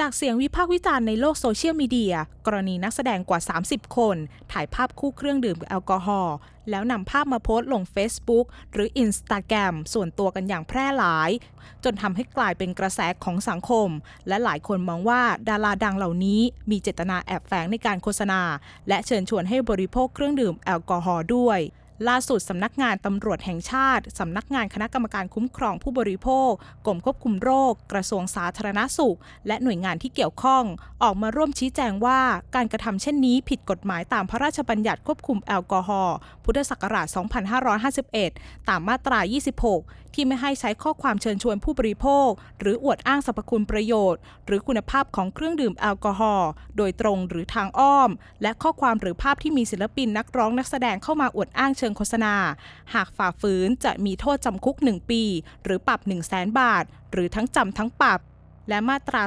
จากเสียงวิพากษ์วิจารณ์ในโลกโซเชียลมีเดีย กรณีนักแสดงกว่า 30 คน ถ่ายภาพคู่เครื่องดื่มแอลกอฮอล์แล้วนำภาพมาโพสต์ลง Facebook หรือ Instagram ส่วนตัวกันอย่างแพร่หลาย จนทำให้กลายเป็นกระแสของสังคม และหลายคนมองว่าดาราดังเหล่านี้มีเจตนาแอบแฝงในการโฆษณา และเชิญชวนให้บริโภคเครื่องดื่มแอลกอฮอล์ด้วย ล่าสุดสำนักงานตำรวจแห่งชาติสำนักงานคณะกรรมการคุ้มครองผู้บริโภค กรมควบคุมโรค กระทรวงสาธารณสุข และหน่วยงานที่เกี่ยวข้อง ออกมาร่วมชี้แจงว่าการกระทำเช่นนี้ผิดกฎหมายตามพระราชบัญญัติควบคุมแอลกอฮอล์พุทธศักราช 2551 ตามมาตรา 26 ที่ไม่ให้ใช้ข้อความเชิญชวนผู้บริโภค หรืออวดอ้างสรรพคุณประโยชน์ หรือคุณภาพของเครื่องดื่มแอลกอฮอล์โดยตรงหรือทางอ้อม และข้อความหรือภาพที่มีศิลปินนักร้องนักแสดงเข้ามาอวดอ้างเชิงโฆษณา หากฝ่าฝืนจะมีโทษจำคุก 1 ปี หรือปรับ 1 0 0 0 0แบาท หรือทั้งจำทั้งปรับและมาตรา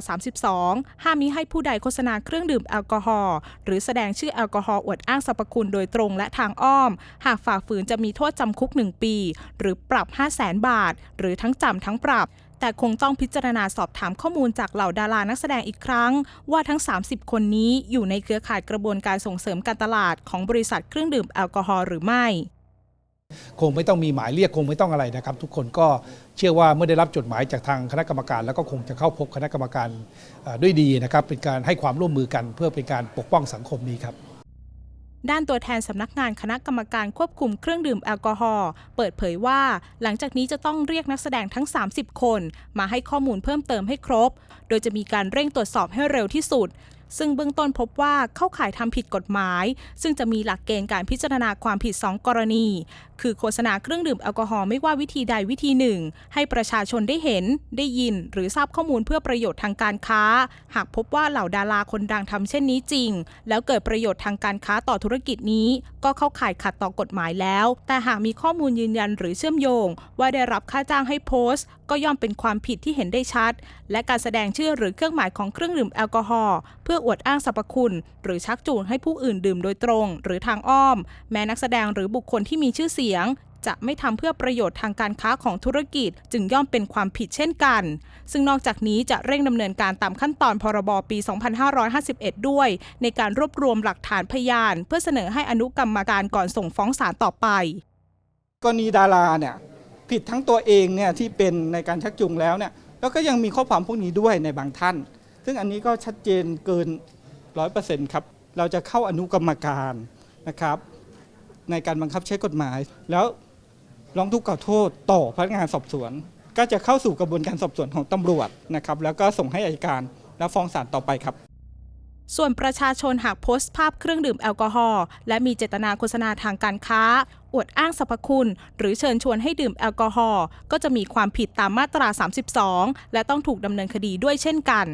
32 ห้ามมิให้ผู้ใดโฆษณาเครื่องดื่มแอลกอฮอล์หรือแสดงชื่อแอลกอฮอล์อวดอ้างสรรพคุณโดยตรงและทางอ้อม หากฝ่าฝืนจะมีโทษจำคุก 1 ปี หรือปรับ 5 0 0แสนบาท หรือทั้งจำทั้งปรับ แต่คงต้องพิจารณาสอบถามข้อมูลจากเหล่าดารานักแสดงอีกครั้ง ว่าทั้ง 30 คนนี้อยู่ในเครือข่ายกระบวนการส่งเสริมการตลาดของบริษัทเครื่องดื่มแอลกอฮอล์หรือไม่ คงไม่ต้องมีหมายเรียกคงไม่ต้องอะไรนะครับ ทุกคนก็เชื่อว่าเมื่อได้รับจดหมายจากทางคณะกรรมการ แล้วก็คงจะเข้าพบคณะกรรมการด้วยดีนะครับ เป็นการให้ความร่วมมือกันเพื่อเป็นการปกป้องสังคมนี้ครับด้านตัวแทนสำนักงานคณะกรรมการควบคุมเครื่องดื่มแอลกอฮอล์เปิดเผยว่า หลังจากนี้จะต้องเรียกนักแสดงทั้ง 30 คน มาให้ข้อมูลเพิ่มเติมให้ครบ โดยจะมีการเร่งตรวจสอบให้เร็วที่สุด ซึ่งเบื้องต้นพบว่าเข้าข่ายทำผิดกฎหมาย ซึ่งจะมีหลักเกณฑ์การพิจารณาความผิด 2 กรณี คือโฆษณาเครื่องดื่มแอลกอฮอล์ไม่ว่าวิธีใดวิธีหนึ่ง ให้ประชาชนได้เห็น ได้ยิน หรือทราบข้อมูลเพื่อประโยชน์ทางการค้า หากพบว่าเหล่าดาราคนดังทำเช่นนี้จริง แล้วเกิดประโยชน์ทางการค้าต่อธุรกิจนี้ ก็เข้าข่ายขัดต่อกฎหมายแล้ว แต่หากมีข้อมูลยืนยันหรือเชื่อมโยง ว่าได้รับค่าจ้างให้โพสต์ ก็ย่อมเป็นความผิดที่เห็นได้ชัด และการแสดงชื่อหรือเครื่องหมายของเครื่องดื่มแอลกอฮอล์เพื่อื่อวดอ้างสรรพคุณ หรือชักจูงให้ผู้อื่นดื่มโดยตรง หรือทางอ้อม แม้นักแสดงหรือบุคคลที่มีชื่อเสียง จะไม่ทำเพื่อประโยชน์ทางการค้าของธุรกิจ จึงย่อมเป็นความผิดเช่นกัน ซึ่งนอกจากนี้จะเร่งดำเนินการตามขั้นตอนพรบปี 2551 ด้วย ในการรวบรวมหลักฐานพยาน เพื่อเสนอให้อนุกรรมการก่อนส่งฟ้องศาลต่อไปกรณีดาราเนี่ยผิดทั้งตัวเองเนี่ยที่เป็นในการชักจูงแล้วเนี่ยแล้วก็ยังมีข้อความพวกนี้ด้วยในบางท่าน ซึ่งอันนี้ก็ชัดเจนเกิน 100%ครับ เราจะเข้าอนุกรรมการนะครับ ในการบังคับใช้กฎหมาย แล้วร้องทุกข์กล่าวโทษต่อพนักงานสอบสวน ก็จะเข้าสู่กระบวนการสอบสวนของตำรวจนะครับ แล้วก็ส่งให้อัยการแล้วฟ้องศาลต่อไปครับส่วนประชาชนหากโพสต์ภาพเครื่องดื่มแอลกอฮอล์และมีเจตนาโฆษณาทางการค้า อวดอ้างสรรพคุณ หรือเชิญชวนให้ดื่มแอลกอฮอล์ก็จะมีความผิดตามมาตรา 32 และต้องถูกดำเนินคดีด้วยเช่นกัน